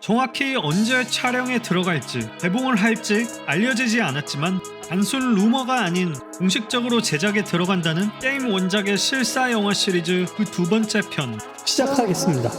정확히 언제 촬영에 들어갈지 개봉을 할지 알려지지 않았지만 단순 루머가 아닌 공식적으로 제작에 들어간다는 게임 원작의 실사 영화 시리즈 그 두 번째 편 시작하겠습니다.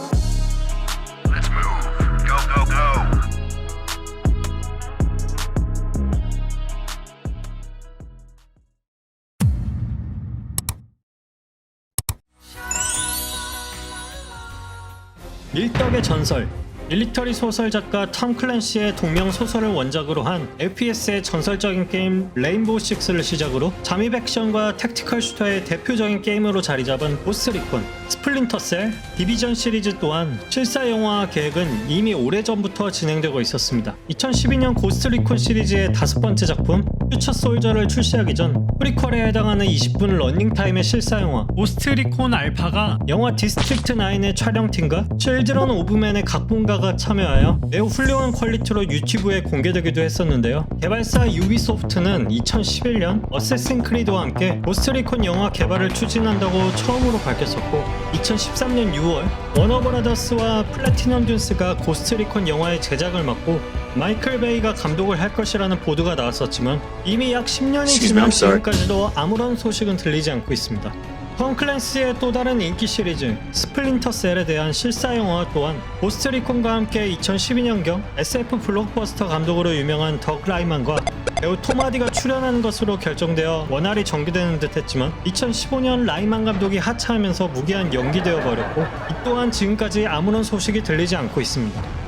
밀떡의 전설 밀리터리 소설 작가 톰 클랜시의 동명 소설을 원작으로 한 FPS의 전설적인 게임 레인보우 식스를 시작으로 잠입 액션과 택티컬 슈터의 대표적인 게임으로 자리 잡은 고스트 리콘, 스플린터 셀, 디비전 시리즈 또한 실사 영화 계획은 이미 오래전부터 진행되고 있었습니다. 2012년 고스트 리콘 시리즈의 다섯 번째 작품 퓨처 솔저를 출시하기 전 프리퀄에 해당하는 20분 러닝타임의 실사 영화 고스트 리콘 알파가 영화 디스트릭트 9의 촬영팀과 칠드런 오브맨의 각본가가 참여하여 매우 훌륭한 퀄리티로 유튜브에 공개되기도 했었는데요. 개발사 유비소프트는 2011년 어세신 크리드와 함께 고스트리콘 영화 개발을 추진한다고 처음으로 밝혔었고 2013년 6월 워너브라더스와 플래티넘 듀스가 고스트리콘 영화의 제작을 맡고 마이클 베이가 감독을 할 것이라는 보도가 나왔었지만 이미 약 10년이 Excuse me, 지난. 지금까지도 아무런 소식은 들리지 않고 있습니다. 톰 클랜스의 또 다른 인기 시리즈 스플린터 셀에 대한 실사 영화 또한 고스트리콘과 함께 2012년경 SF 블록버스터 감독으로 유명한 덕 라이만과 배우 토마디가 출연하는 것으로 결정되어 원활히 전개되는 듯했지만 2015년 라이만 감독이 하차하면서 무기한 연기되어 버렸고 이 또한 지금까지 아무런 소식이 들리지 않고 있습니다.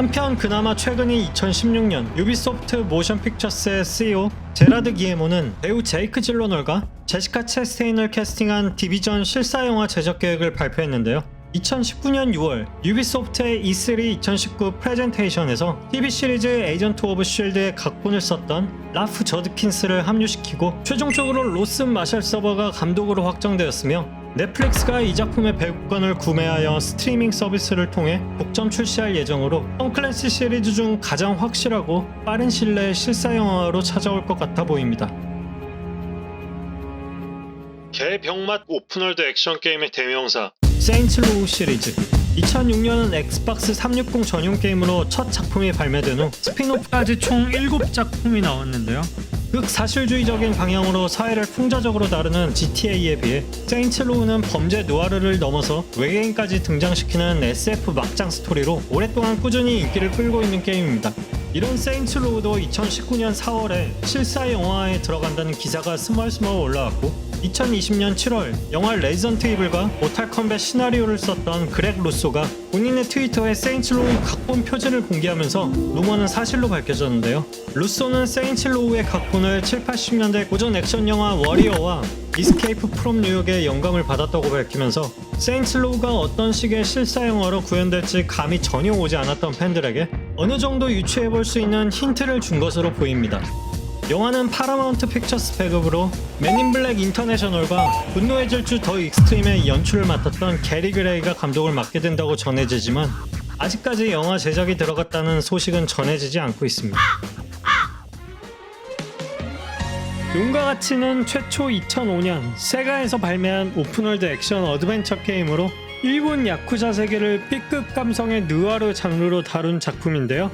한편 그나마 최근인 2016년 유비소프트 모션 픽처스의 CEO 제라드 기에모는 배우 제이크 질로널과 제시카 체스테인을 캐스팅한 디비전 실사 영화 제작 계획을 발표했는데요. 2019년 6월 유비소프트의 E E3 2019 프레젠테이션에서 TV 시리즈 에이전트 오브 쉴드의 각본을 썼던 라프 저드킨스를 합류시키고 최종적으로 로스 마샬 서버가 감독으로 확정되었으며 넷플릭스가 이 작품의 배급권을 구매하여 스트리밍 서비스를 통해 독점 출시할 예정으로 톰 클랜시 시리즈 중 가장 확실하고 빠른 내에 실사 영화로 찾아올 것 같아 보입니다. 개병맛 오픈월드 액션 게임의 대명사 세인츠 로우 시리즈 2006년은 엑스박스 360 전용 게임으로 첫 작품이 발매된 후 스피노프까지 총 7작품이 나왔는데요. 극사실주의적인 방향으로 사회를 풍자적으로 다루는 GTA에 비해 세인츠 로우는 범죄 누아르를 넘어서 외계인까지 등장시키는 SF 막장 스토리로 오랫동안 꾸준히 인기를 끌고 있는 게임입니다. 이런 세인츠 로우도 2019년 4월에 실사 영화에 들어간다는 기사가 스멀스멀 올라왔고 2020년 7월 영화 레지던트 이블과 모탈 컴뱃 시나리오를 썼던 그렉 루소가 본인의 트위터에 세인츠 로우 각본 표지를 공개하면서 루머는 사실로 밝혀졌는데요. 루소는 세인츠 로우의 각본을 7, 80년대 고전 액션 영화 워리어와 이스케이프 프롬 뉴욕의 영감을 받았다고 밝히면서 세인츠 로우가 어떤 식의 실사 영화로 구현될지 감이 전혀 오지 않았던 팬들에게 어느 정도 유추해 볼 수 있는 힌트를 준 것으로 보입니다. 영화는 파라마운트 픽처스 배급으로 맨인 블랙 인터내셔널과 분노의 질주 더 익스트림의 연출을 맡았던 게리 그레이가 감독을 맡게 된다고 전해지지만 아직까지 영화 제작이 들어갔다는 소식은 전해지지 않고 있습니다. 용과 같이는 최초 2005년 세가에서 발매한 오픈월드 액션 어드벤처 게임으로 일본 야쿠자 세계를 B급 감성의 느와르 장르로 다룬 작품인데요.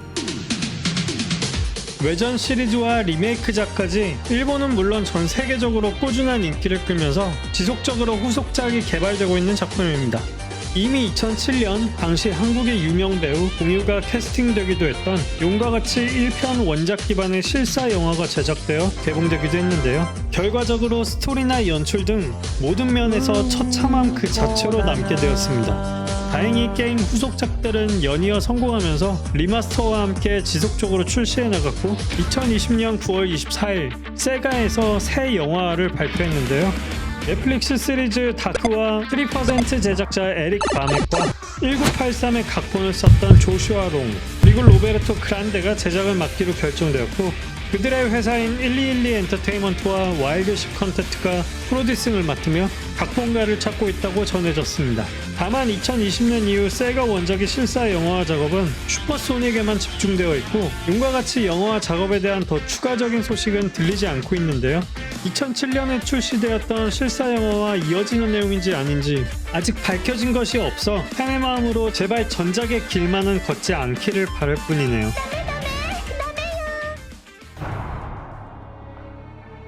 외전 시리즈와 리메이크작까지 일본은 물론 전 세계적으로 꾸준한 인기를 끌면서 지속적으로 후속작이 개발되고 있는 작품입니다. 이미 2007년 당시 한국의 유명 배우 공유가 캐스팅되기도 했던 용과 같이 1편 원작 기반의 실사 영화가 제작되어 개봉되기도 했는데요. 결과적으로 스토리나 연출 등 모든 면에서 처참함 그 자체로 남게 되었습니다. 다행히 게임 후속작들은 연이어 성공하면서 리마스터와 함께 지속적으로 출시해 나갔고 2020년 9월 24일 세가에서 새 영화를 발표했는데요. 넷플릭스 시리즈 다크와 3% 제작자 에릭 바넷과 1983의 각본을 썼던 조슈아 롱 그리고 로베르토 그란데가 제작을 맡기로 결정되었고 그들의 회사인 121 엔터테인먼트와 와일드십 컨텐츠가 프로듀싱을 맡으며 각본가를 찾고 있다고 전해졌습니다. 다만 2020년 이후 세가 원작의 실사 영화화 작업은 슈퍼소닉에만 집중되어 있고 이과 같이 영화화 작업에 대한 더 추가적인 소식은 들리지 않고 있는데요. 2007년에 출시되었던 실사 영화와 이어지는 내용인지 아닌지 아직 밝혀진 것이 없어 팬의 마음으로 제발 전작의 길만은 걷지 않기를 바랄 뿐이네요.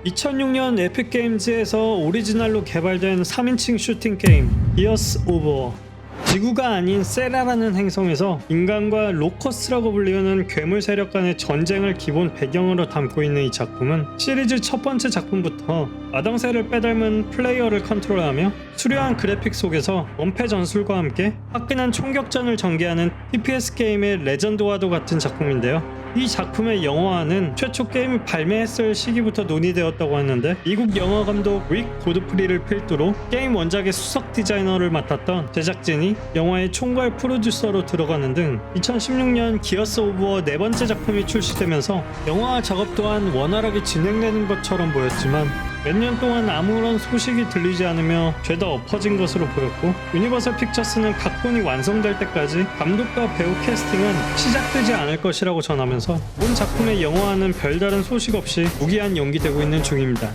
2006년 에픽게임즈에서 오리지널로 개발된 3인칭 슈팅 게임 이어스 오버 지구가 아닌 세라라는 행성에서 인간과 로커스라고 불리우는 괴물 세력 간의 전쟁을 기본 배경으로 담고 있는 이 작품은 시리즈 첫 번째 작품부터 마당새를 빼닮은 플레이어를 컨트롤하며 수려한 그래픽 속에서 원패 전술과 함께 화끈한 총격전을 전개하는 TPS 게임의 레전드와도 같은 작품인데요. 이 작품의 영화화는 최초 게임이 발매했을 시기부터 논의되었다고 하는데 미국 영화 감독 릭 고드프리를 필두로 게임 원작의 수석 디자이너를 맡았던 제작진이 영화의 총괄 프로듀서로 들어가는 등 2016년 기어스 오브 워네 번째 작품이 출시되면서 영화 작업 또한 원활하게 진행되는 것처럼 보였지만 몇 년 동안 아무런 소식이 들리지 않으며 죄다 엎어진 것으로 보였고 유니버설 픽처스는 각본이 완성될 때까지 감독과 배우 캐스팅은 시작되지 않을 것이라고 전하면서 본 작품의 영화와는 별다른 소식 없이 무기한 연기되고 있는 중입니다.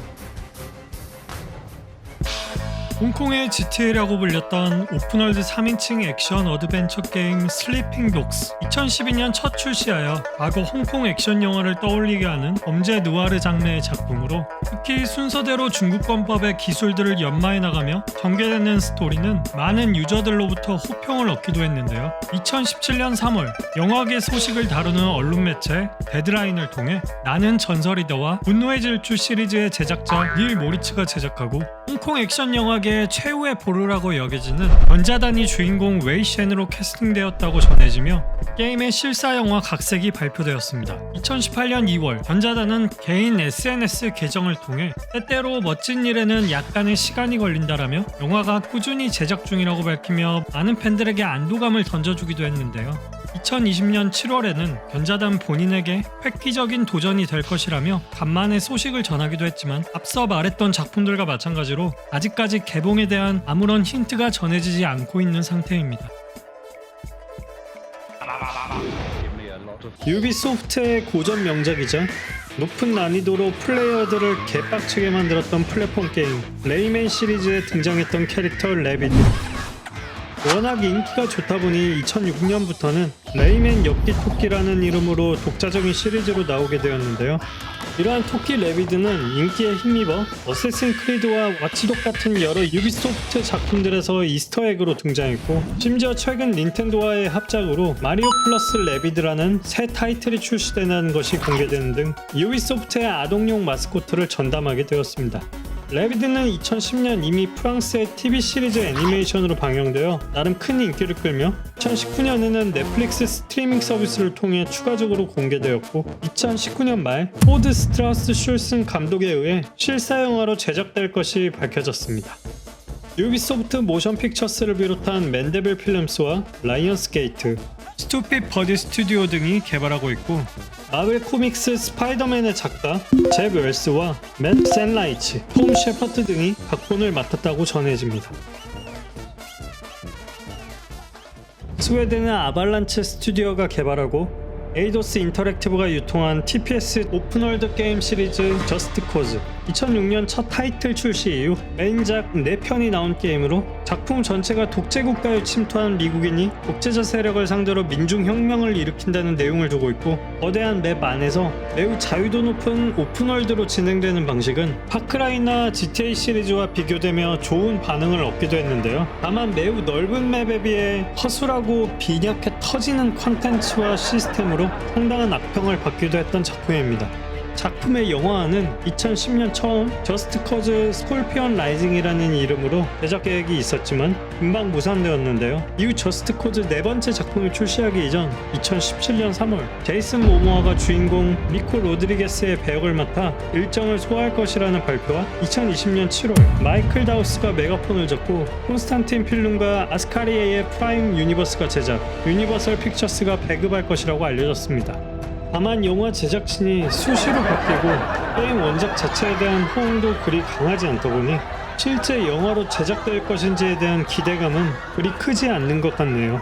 홍콩의 GTA라고 불렸던 오픈월드 3인칭 액션 어드벤처 게임 슬리핑 독스 2012년 첫 출시하여 과거 홍콩 액션 영화를 떠올리게 하는 범죄 누아르 장르의 작품으로 특히 순서대로 중국권법의 기술들을 연마해 나가며 전개되는 스토리는 많은 유저들로부터 호평을 얻기도 했는데요. 2017년 3월 영화계 소식을 다루는 언론 매체 데드라인을 통해 나는 전설이다와 분노의 질주 시리즈의 제작자 닐 모리츠가 제작하고 홍콩 액션 영화계 의 최후의 보루라고 여겨지는 전자단이 주인공 웨이 쉔으로 캐스팅되었다고 전해지며 게임의 실사 영화 각색이 발표되었습니다. 2018년 2월 전자단은 개인 SNS 계정을 통해 때때로 멋진 일에는 약간의 시간이 걸린다라며 영화가 꾸준히 제작 중이라고 밝히며 많은 팬들에게 안도감을 던져주기도 했는데요. 2020년 7월에는 견자단 본인에게 획기적인 도전이 될 것이라며 간만에 소식을 전하기도 했지만 앞서 말했던 작품들과 마찬가지로 아직까지 개봉에 대한 아무런 힌트가 전해지지 않고 있는 상태입니다. 유비소프트의 고전 명작이자 높은 난이도로 플레이어들을 개빡치게 만들었던 플랫폼 게임 레이맨 시리즈에 등장했던 캐릭터 레비드 워낙 인기가 좋다 보니 2006년부터는 레이맨 엽기 토끼라는 이름으로 독자적인 시리즈로 나오게 되었는데요. 이러한 토끼 레비드는 인기에 힘입어 어쌔신 크리드와 와치독 같은 여러 유비소프트 작품들에서 이스터에그로 등장했고 심지어 최근 닌텐도와의 합작으로 마리오 플러스 레비드라는 새 타이틀이 출시되는 것이 공개되는 등 유비소프트의 아동용 마스코트를 전담하게 되었습니다. 레비드는 2010년 이미 프랑스의 TV 시리즈 애니메이션으로 방영되어 나름 큰 인기를 끌며 2019년에는 넷플릭스 스트리밍 서비스를 통해 추가적으로 공개되었고 2019년 말 포드 스트라우스 슐슨 감독에 의해 실사 영화로 제작될 것이 밝혀졌습니다. 유비소프트 모션 픽처스를 비롯한 맨데빌 필름스와 라이언스 게이트, 스투핏 버디 스튜디오 등이 개발하고 있고 마블 코믹스 스파이더맨의 작가 잭 웰스와 맷 샌라이치, 톰 셰퍼트 등이 각본을 맡았다고 전해집니다. 스웨덴의 아발란체 스튜디오가 개발하고 에이도스 인터랙티브가 유통한 TPS 오픈월드 게임 시리즈 저스트 코즈 2006년 첫 타이틀 출시 이후 메인작 4편이 나온 게임으로 작품 전체가 독재 국가에 침투한 미국인이 독재자 세력을 상대로 민중혁명을 일으킨다는 내용을 두고 있고 거대한 맵 안에서 매우 자유도 높은 오픈월드로 진행되는 방식은 파크라이나 GTA 시리즈와 비교되며 좋은 반응을 얻기도 했는데요 다만 매우 넓은 맵에 비해 허술하고 빈약해 터지는 컨텐츠와 시스템으로 상당한 악평을 받기도 했던 작품입니다. 작품의 영화화는 2010년 처음 저스트 커즈 스콜피언 라이징이라는 이름으로 제작 계획이 있었지만 금방 무산되었는데요. 이후 저스트 커즈 네 번째 작품을 출시하기 이전 2017년 3월 제이슨 모모아가 주인공 미코 로드리게스의 배역을 맡아 일정을 소화할 것이라는 발표와 2020년 7월 마이클 다우스가 메가폰을 잡고 콘스탄틴 필름과 아스카리에의 프라임 유니버스가 제작 유니버설 픽처스가 배급할 것이라고 알려졌습니다. 다만 영화 제작진이 수시로 바뀌고 게임 원작 자체에 대한 호응도 그리 강하지 않다 보니 실제 영화로 제작될 것인지에 대한 기대감은 그리 크지 않는 것 같네요.